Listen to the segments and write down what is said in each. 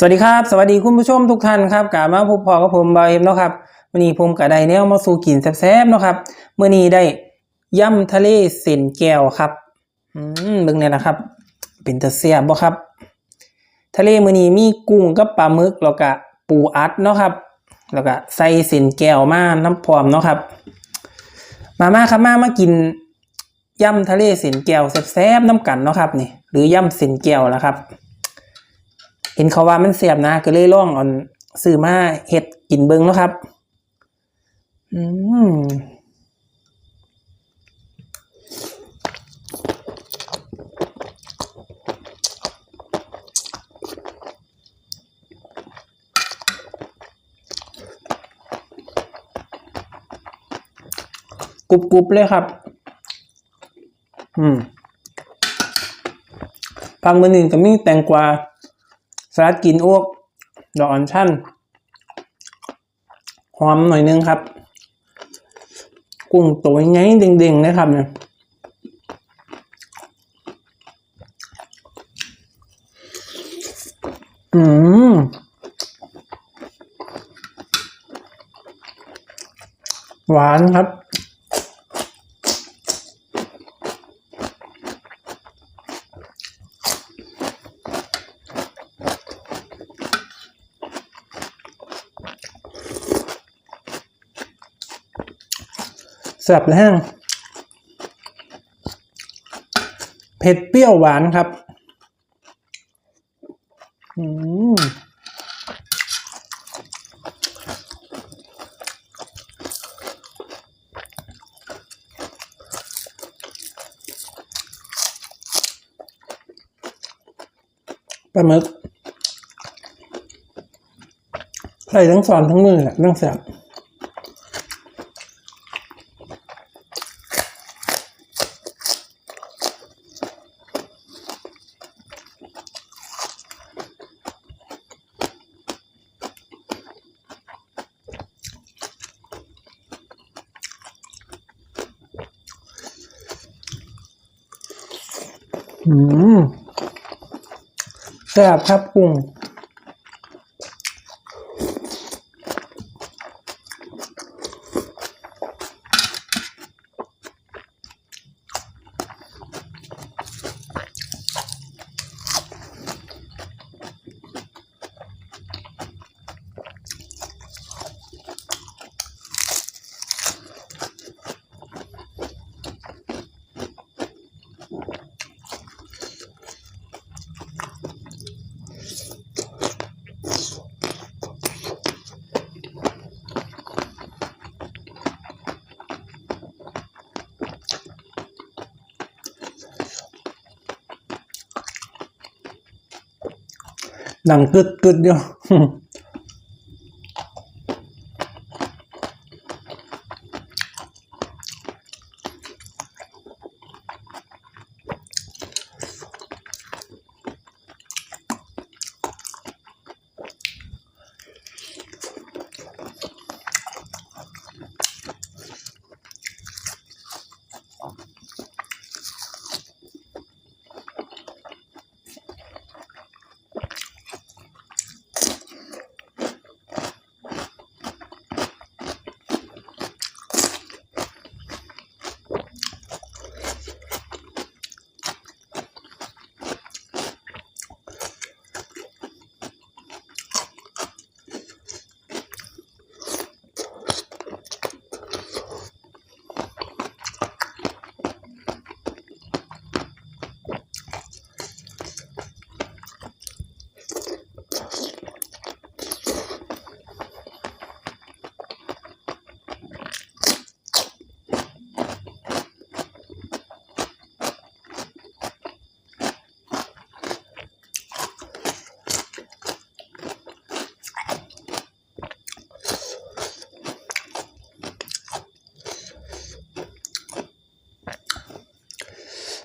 สวัสดีครับ สวัสดีคุณผู้ชมทุกท่านครับกลับมาพบพอกับผมบาวเอ็มเนาะครับวันนี้ผมกับไดแนวมาสู่กินแซ่บๆเนาะครับเมื่อนี้ได้ย่ำทะเลเส้นแก้วครับอืมเบิ่งเนี่ยนะครับ เป็นตะเสียบบ่ครับ ทะเลมื้อนี้มีกุ้งกับปลาหมึกแล้วก็ปูอัดเนาะครับ แล้วก็ใส่เส้นแก้วมาน้ำพร้อมเนาะครับ มามาครับมามากินย่ำทะเลเส้นแก้วแซ่บๆน้ำกันเนาะครับนี่หรือย่ำเส้นแก้วนะครับ เห็นเขาว่ามันเสียบนะ ก็เลยล่องอ่อนซื้อมาเห็ดกินเบิงเนาะครับ อืมกรุบกรุบเลยครับ อืมฟังมือหนึ่งก็มีแตงกวา ลัดกินอ้วก ดอกอัญชันหอมหน่อยนึงครับ กุ้งตัวใหญ่เด้งๆนะครับเนี่ยอืมหวานครับ แซ่บแห้งเผ็ดเปรี้ยวหวานครับอืมปลาหมึกใส่ทั้งสอนทั้งมือแหละเรื่งแซ่บ แซ่บครับกุ้งห นังกึดกึดอยู่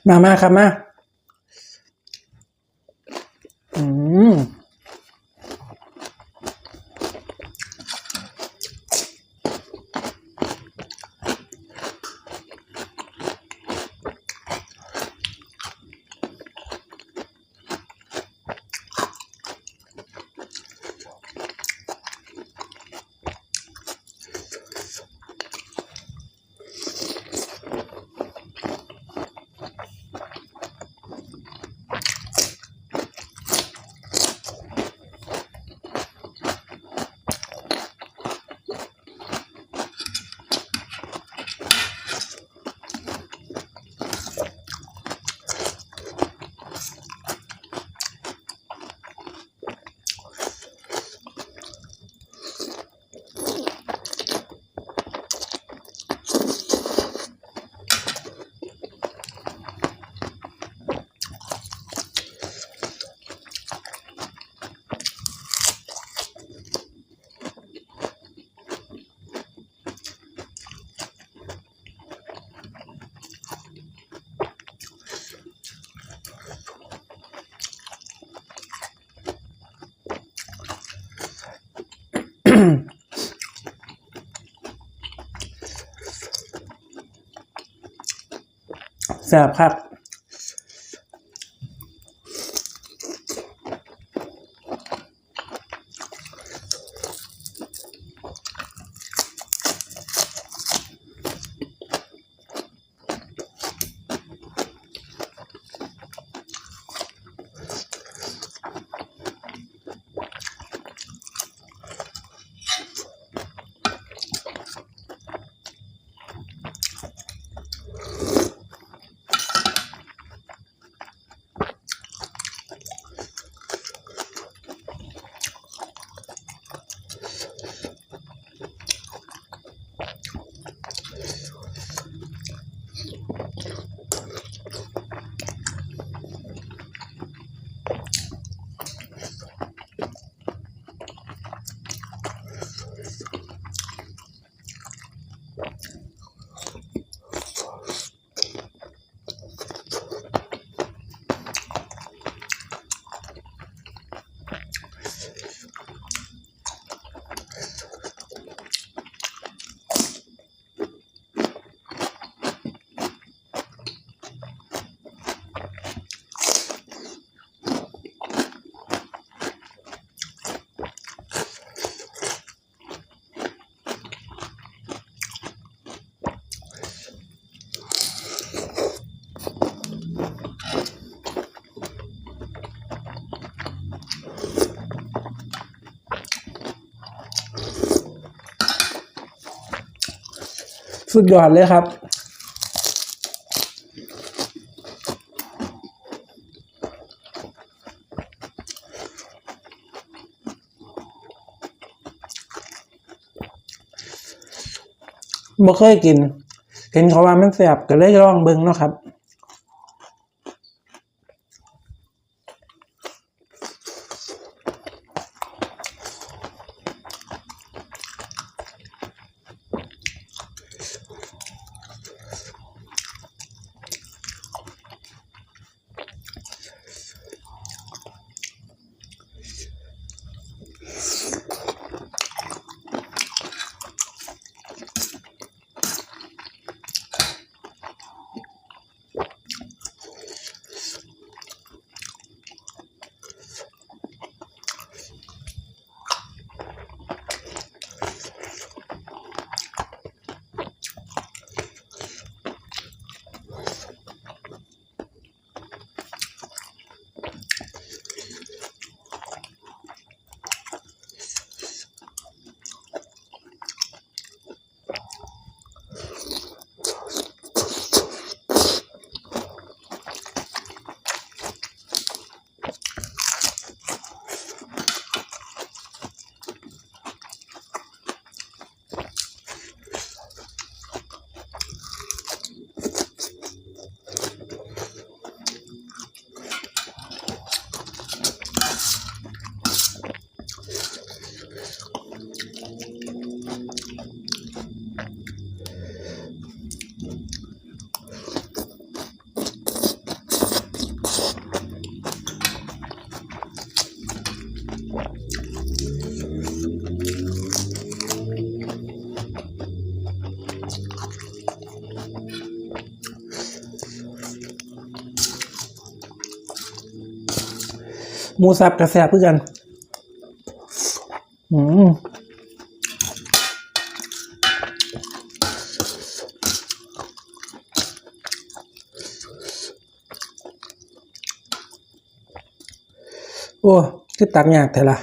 มามาครับมา ซ่บครับ สุดยอดเลยครับบ่เคยกิน เห็นเขาว่ามันแซ่บก็เลยลองเบิ่งเนาะครับ หมูสับกระแสบเพื่อกัน อืมโอ้ คือตักยากแต่ละ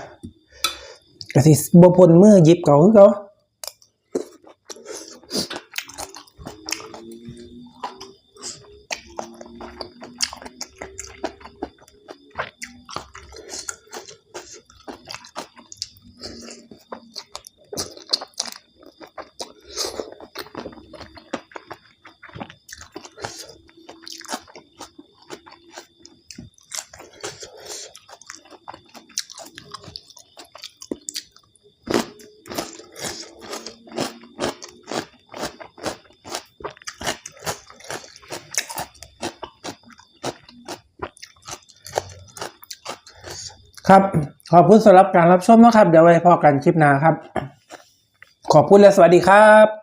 กะสิบ่พ้นมือหยิบเก่าคือเขา ครับ ขอบคุณสำหรับการรับชมนะครับ เดี๋ยวไว้พอกันคลิปหน้าครับ ขอบคุณและสวัสดีครับ